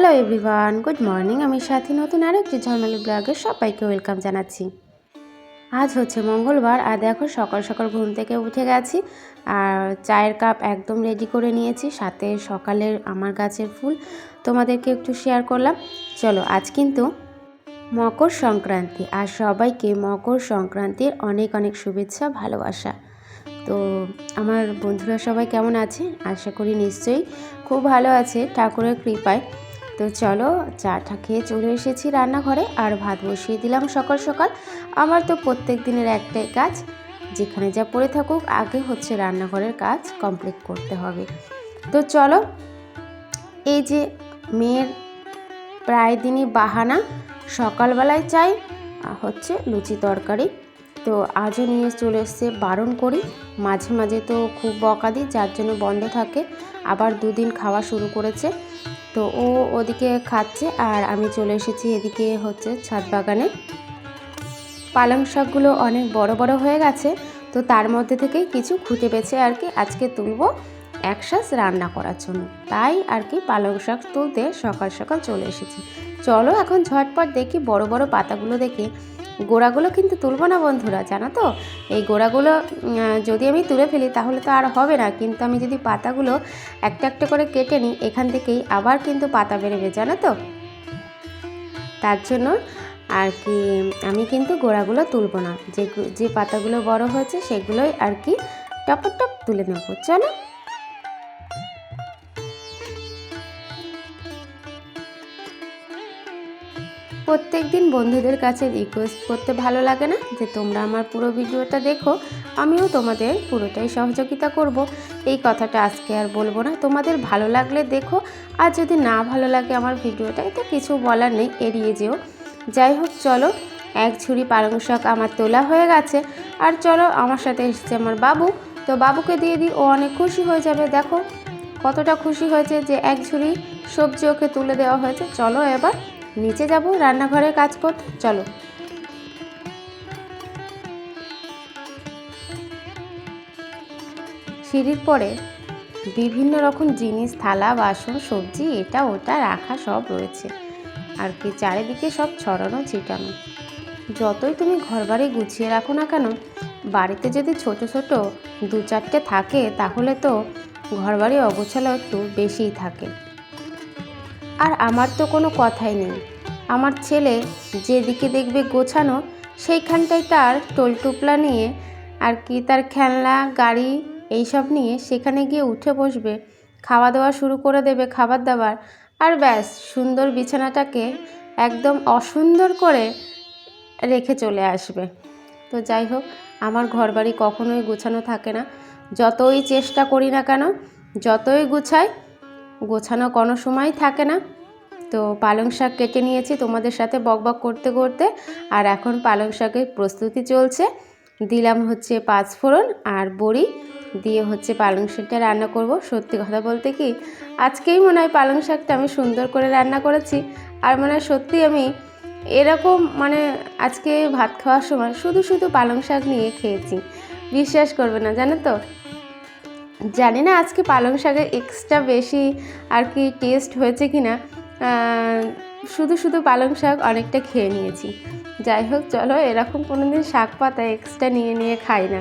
Hello everyone good morning আমি সাথী, নতুন আরও একটি ঝলমালি ব্লগে সবাইকে ওয়েলকাম জানাচ্ছি। আজ হচ্ছে মঙ্গলবার, আর দেখো সকাল সকাল ঘুম থেকে উঠে গেছি, আর চায়ের কাপ একদম রেডি করে নিয়েছি, সাথে সকালের আমার গাছের ফুল তোমাদেরকে একটু শেয়ার করলাম। চলো, আজ কিন্তু মকর সংক্রান্তি, আর সবাইকে মকর সংক্রান্তির অনেক অনেক শুভেচ্ছা, ভালোবাসা। তো আমার বন্ধুরা সবাই কেমন আছে? আশা করি নিশ্চয়ই খুব ভালো আছে, ঠাকুরের কৃপায়। তো চলো চাটা খেয়ে চলে এসেছি রান্নাঘরে আর ভাত বসিয়ে দিলাম সকাল সকাল। আমার তো প্রত্যেক দিনের একটাই কাজ, যেখানে যা পড়ে থাকুক আগে হচ্ছে রান্নাঘরের কাজ কমপ্লিট করতে হবে। তো চলো, এই যে মেয়ের প্রায় দিনই বাহানা, সকালবেলায় চাই হচ্ছে লুচি তরকারি। তো আজও নিয়ে চলে এসছে বারণ করি, মাঝে মাঝে তো খুব বকা দিই, যার জন্য বন্ধ থাকে। আবার দুদিন খাওয়া শুরু করেছে তো ও ওদিকে খাচ্ছে আর আমি চলে এসেছি এদিকে হচ্ছে ছাদ বাগানে। পালং শাকগুলো অনেক বড় বড় হয়ে গেছে, তো তার মধ্যে থেকেই কিছু খুঁটে বেছে আর কি আজকে তুলবো একসাথ রান্না করার জন্য। তাই আর কি পালং শাক তুলতে সকাল সকাল চলে এসেছি। চলো এখন ঝটপট দেখি বড় বড় পাতাগুলো দেখে গোড়াগুলো কিন্তু তুলবো না বন্ধুরা, জানো তো? এই গোড়াগুলো যদি আমি তুলে ফেলি তাহলে তো আর হবে না। কিন্তু আমি যদি পাতাগুলো একটা একটা করে কেটে নিই, এখান থেকেই আবার কিন্তু পাতা বেরোবে, জানো তো? তার জন্য আর কি, আমি কিন্তু গোড়াগুলো তুলবো না। যে যে পাতাগুলো বড় হয়েছে সেগুলোই আর কি টপ টপ তুলে নেব চলো প্রত্যেক দিন বন্ধুদের কাছে রিকোয়েস্ট করতে ভালো লাগে না? যে তোমরা আমার পুরো ভিডিওটা দেখো, আমিও তোমাদের পুরোটাই সহযোগিতা করব। এই কথাটা আজকে আর বলব না। তোমাদের ভালো লাগলে দেখো, আর যদি না ভালো লাগে আমার ভিডিওটা তো কিছু বলার নেই, এড়িয়ে যেও। যাই হোক, চলো, এক ঝুড়ি পালং শাক আমার তোলা হয়ে গেছে। আর চলো, আমার সাথে এসেছে আমার বাবু। তো বাবুকে দিয়ে দিই, ও অনেক খুশি হয়ে যাবে। দেখো, কতটা খুশি হয়েছে যে এক ঝুড়ি সবজি ওকে তুলে দেওয়া হয়েছে। চলো এবার নিচে যাব, রান্নাঘরের কাজ করতে চলো। সিঁড়ির পরে বিভিন্ন রকম জিনিস, থালা, বাসন, সবজি, এটা, ওটা, রাখা, সব রয়েছে। আর কি চারিদিকে সব ছড়ানো, ছিটানো। যতই তুমি ঘর বাড়ি গুছিয়ে রাখো না কেন, বাড়িতে যদি ছোট ছোট দু চারটে থাকে, তাহলে তো ঘর ঘরবাড়ি অগোছালো একটু বেশিই থাকে। আর আমার তো কোনো কথাই নেই। আমার ছেলে যেদিকে দেখবে গোছানো সেইখানটায় তার টোলটুপলা নিয়ে আর কি তার খেলনা, গাড়ি এইসব নিয়ে সেখানে গিয়ে উঠে বসবে। খাওয়া দাওয়া শুরু করে দেবে খাবার দাবার আর ব্যাস, সুন্দর বিছানাটাকে একদম অসুন্দর করে রেখে চলে আসবে। তো যাই হোক, আমার ঘরবাড়ি কখনোই গোছানো থাকে না। যতই চেষ্টা করি না কেন, যতই গুছাই গোছানো কোনো সময় থাকে না। তো পালং শাক কেটে নিয়েছি তোমাদের সাথে বকবক করতে করতে। আর এখন পালং শাকের প্রস্তুতি চলছে। দিলাম হচ্ছে পাঁচ ফোড়ন আর বড়ি। দিয়ে হচ্ছে পালং শাকটা রান্না করব। সত্যি কথা বলতে কি, আজকেই মনে হয় পালং শাকটা আমি সুন্দর করে রান্না করেছি। আর মনে হয় সত্যি আমি এরকম মানে আজকে ভাত খাওয়ার সময় শুধু শুধু পালং শাক নিয়ে খেয়েছি। বিশ্বাস করবে না, জানো তো? জানি না আজকে পালং শাকের এক্সট্রা বেশি আর কি টেস্ট হয়েছে কি না শুধু শুধু পালং শাক অনেকটা খেয়ে নিয়েছি। যাই হোক, চলো এরকম কোনো দিন শাক পাতা এক্সট্রা নিয়ে নিয়ে খাই না।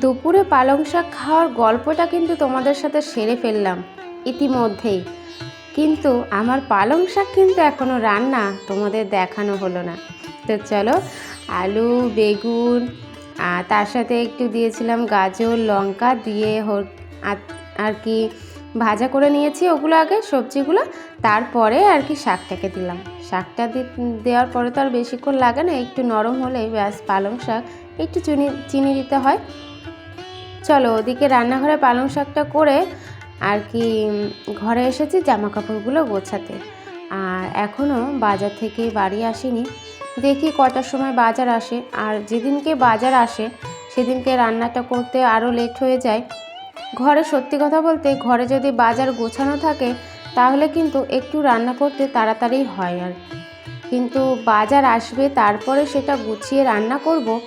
দুপুরে পালং শাক খাওয়ার গল্পটা কিন্তু তোমাদের সাথে সেরে ফেললাম ইতিমধ্যেই। কিন্তু আমার পালং শাক কিন্তু এখনও রান্না তোমাদের দেখানো হলো না। তো চলো আলু, বেগুন তার সাথে একটু দিয়েছিলাম গাজর, লঙ্কা দিয়ে আর- আর কি ভাজা করে নিয়েছি ওগুলো আগে, সবজিগুলো। তারপরে আর কি শাকটাকে দিলাম। শাকটা দেওয়ার পরে তো আর বেশিক্ষণ লাগে না, একটু নরম হলেই ব্যাস পালং শাক। একটু চিনি চিনি দিতে হয়। চলো ওদিকে রান্নাঘরে পালং শাকটা করে আর কি ঘরে এসেছি জামা কাপড়গুলো গোছাতে। আর এখনও বাজার থেকে বাড়ি আসিনি। দেখি কটার সময় বাজার আসে। আর যেদিনকে বাজার আসে, সেদিনকে রান্নাটা করতে আরও লেট হয়ে যায়। ঘরে সত্যি কথা বলতে, ঘরে যদি বাজার গোছানো থাকে, তাহলে কিন্তু একটু রান্না করতে তাড়াতাড়ি হয় আর। কিন্তু বাজার আসবে, তারপরে সেটা গুছিয়ে রান্না করব।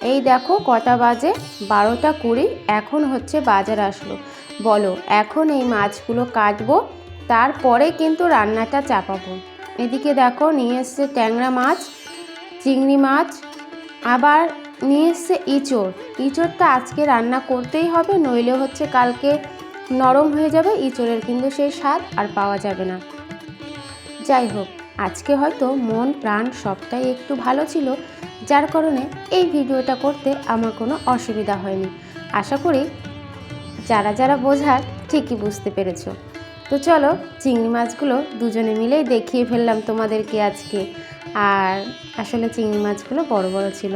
এই দেখো কটা বাজে, বারোটা কুড়ি, এখন হচ্ছে বাজার আসলো। বলো, এখন এই মাছগুলো কাটবো, তারপরে কিন্তু রান্নাটা চাপাবো। এদিকে দেখো নিয়ে এসছে ট্যাংরা মাছ চিংড়ি মাছ, আবার নিয়ে এসছে ইঁচড়। ইঁচড়টা আজকে রান্না করতেই হবে, নইলে হচ্ছে কালকে নরম হয়ে যাবে ইঁচড়ের কিন্তু সেই স্বাদ আর পাওয়া যাবে না। যাই হোক, আজকে হয়তো মন, প্রাণ সবটাই একটু ভালো ছিল, যার কারণে এই ভিডিওটা করতে আমার কোনো অসুবিধা হয়নি। আশা করি যারা যারা বোঝার ঠিকই বুঝতে পেরেছ। তো চলো, চিংড়ি মাছগুলো দুজনে মিলেই দেখিয়ে ফেললাম তোমাদেরকে আজকে। আর আসলে চিংড়ি মাছগুলো বড় বড় ছিল।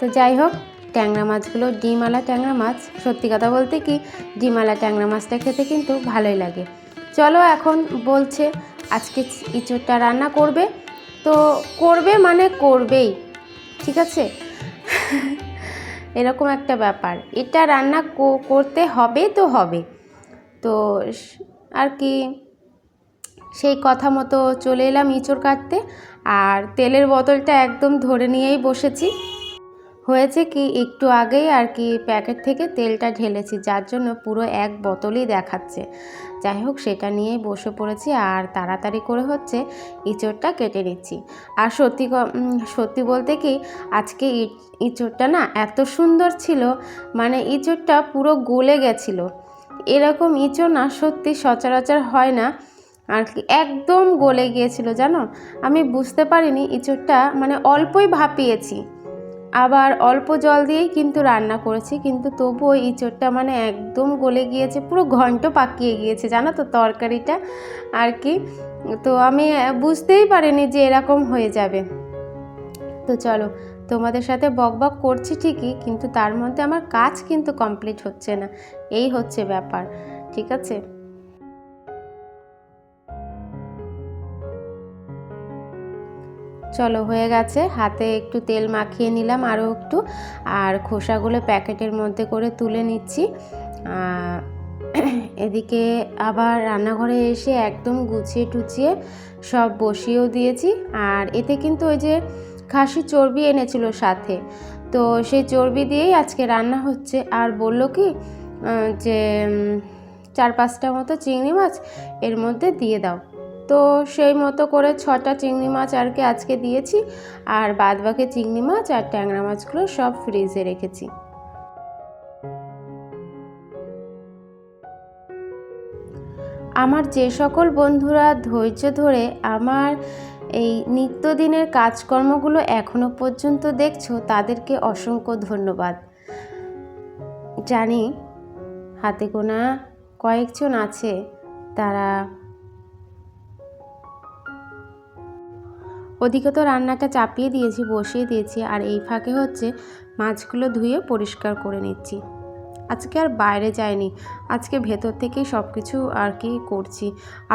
তো যাই হোক, ট্যাংরা মাছগুলো ডিমালা ট্যাংরা মাছ। সত্যি কথা বলতে কি ডিমালা ট্যাংরা মাছটা খেতে কিন্তু ভালোই লাগে। চলো এখন বলছে, আজকে ইঁচড়টা রান্না করবে। তো করবে মানে করবেই, ঠিক আছে? এরকম একটা ব্যাপার। এটা রান্না করতে হবে তো হবে। তো আর কি, সেই কথা মতো চলে এলাম ইঁচড় কাটতে। আর তেলের বোতলটা একদম ধরে নিয়েই বসেছি। হয়েছে কি, একটু আগেই আর কি প্যাকেট থেকে তেলটা ঢেলেছি, যার জন্য পুরো এক বোতলই দেখাচ্ছে। যাই হোক, সেটা নিয়েই বসে পড়েছি আর তাড়াতাড়ি করে হচ্ছে ইঁচড়টা কেটে নিচ্ছি। আর সত্যি সত্যি বলতে কি, আজকে ইঁচড়টা না এত সুন্দর ছিল মানে ইঁচড়টা পুরো গলে গেছিল। এরকম না সত্যি সচরাচর হয় না। আর কি একদম গলে গিয়েছিল, জানো? আমি বুঝতে পারিনি ইঁচড়টা মানে অল্পই ভাপিয়েছি। আবার অল্প জল দিয়েই কিন্তু রান্না করেছি, কিন্তু তবুও ইঁচড়টা মানে একদম গলে গিয়েছে, পুরো ঘন্ট পাকিয়ে গিয়েছে, জানো তো তরকারিটা। আর কি, তো আমি বুঝতেই পারিনি যে এরকম হয়ে যাবে। তো চলো, তোমাদের সাথে বক বক করছি ঠিকই, কিন্তু তার মধ্যে আমার কাজ কিন্তু কমপ্লিট হচ্ছে না। এই হচ্ছে ব্যাপার, ঠিক আছে? চলো, হয়ে গেছে। হাতে একটু তেল মাখিয়ে নিলাম আরও একটু, আর খোসাগুলো প্যাকেটের মধ্যে করে তুলে নিচ্ছি। এদিকে আবার রান্নাঘরে এসে একদম গুছিয়ে টুচিয়ে সব বসিয়েও দিয়েছি, আর এতে কিন্তু ওই যে খাসি চর্বি এনেছিল সাথে। তো সেই চর্বি দিয়েই আজকে রান্না হচ্ছে। আর বলল কি যে চার পাঁচটা মতো চিংড়ি মাছ এর মধ্যে দিয়ে দাও। তো সেই মতো করে ছটা চিংড়ি মাছ আর কি আজকে দিয়েছি। আর বাদ বাকি চিংড়ি মাছ আর ট্যাংরা মাছগুলো সব ফ্রিজে রেখেছি। আমার যে সকল বন্ধুরা ধৈর্য ধরে আমার এই নিত্যদিনের কাজকর্মগুলো এখনও পর্যন্ত দেখছ, তাদেরকে অসংখ্য ধন্যবাদ। জানি হাতে গোনা কয়েকজন আছে, তারা ওদিকে তো রান্নাটা চাপিয়ে দিয়েছি, বসিয়ে দিয়েছি, আর এই ফাঁকে হচ্ছে মাছগুলো ধুয়ে পরিষ্কার করে নিচ্ছি। আজকে আর বাইরে যাইনি। আজকে ভেতর থেকেই সব কিছু আর কি করছি।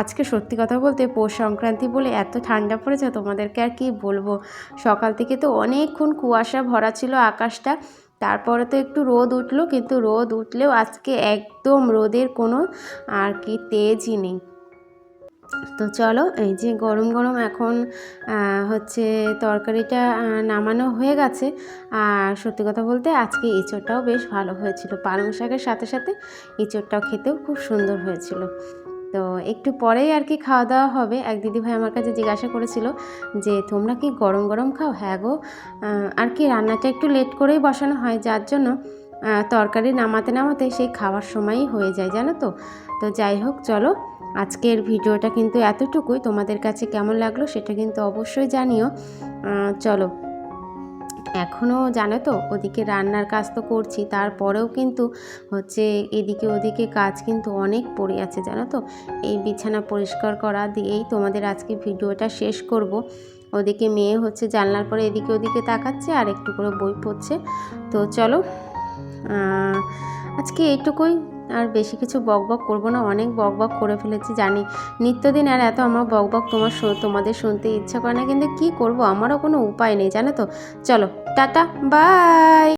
আজকে সত্যি কথা বলতে পৌষ সংক্রান্তি বলে এত ঠান্ডা পড়েছে তোমাদেরকে আর কি বলব। সকাল থেকে তো অনেকক্ষণ কুয়াশা ভরা ছিল আকাশটা। তারপরে তো একটু রোদ উঠল, কিন্তু রোদ উঠলেও আজকে একদম রোদের কোনো আর কি তেজই নেই। তো চলো, এই যে গরম গরম এখন হচ্ছে তরকারিটা নামানো হয়ে গেছে। আর সত্যি কথা বলতে আজকে এঁচোড়টাও বেশ ভালো হয়েছিল। পালং শাকের সাথে সাথে এঁচোড়টাও খেতেও খুব সুন্দর হয়েছিল। তো একটু পরেই আর কি খাওয়া দাওয়া হবে। এক দিদিভাই আমার কাছে জিজ্ঞাসা করেছিল যে, তোমরা কি গরম গরম খাও? হ্যাঁ গো। আর কি রান্নাটা একটু লেট করেই বসানো হয়, যার জন্য তরকারি নামাতে নামাতে সেই খাওয়ার সময়ই হয়ে যায়, জানো তো? তো যাই হোক, চলো। আজকের ভিডিওটা কিন্তু এতটুকুই। তোমাদের কাছে কেমন লাগল সেটা কিন্তু অবশ্যই জানিও। চলো। এখনও জানো তো, ওদিকে রান্নার কাজ তো করছি, তারপরেও কিন্তু হচ্ছে এদিকে ওদিকে কাজ কিন্তু অনেক পড়ে আছে, জানো তো? এই বিছানা পরিষ্কার করা দিয়েই তোমাদের আজকে ভিডিওটা শেষ করব। ওদিকে মেয়ে হচ্ছে জানলার পরে এদিকে ওদিকে তাকাচ্ছে আর একটু করে বই পড়ছে। তো চলো আজকে এইটুকুই। আর বেশি কিছু বক বক করব না, অনেক বক বক করে ফেলেছি, জানি। নিত্যদিন আর এত আমার বক বক তোমার তোমাদের শুনতে ইচ্ছা করে না, কিন্তু কি করব? আমারও কোনো উপায় নেই, জানো তো? চলো, টাটা, বাই!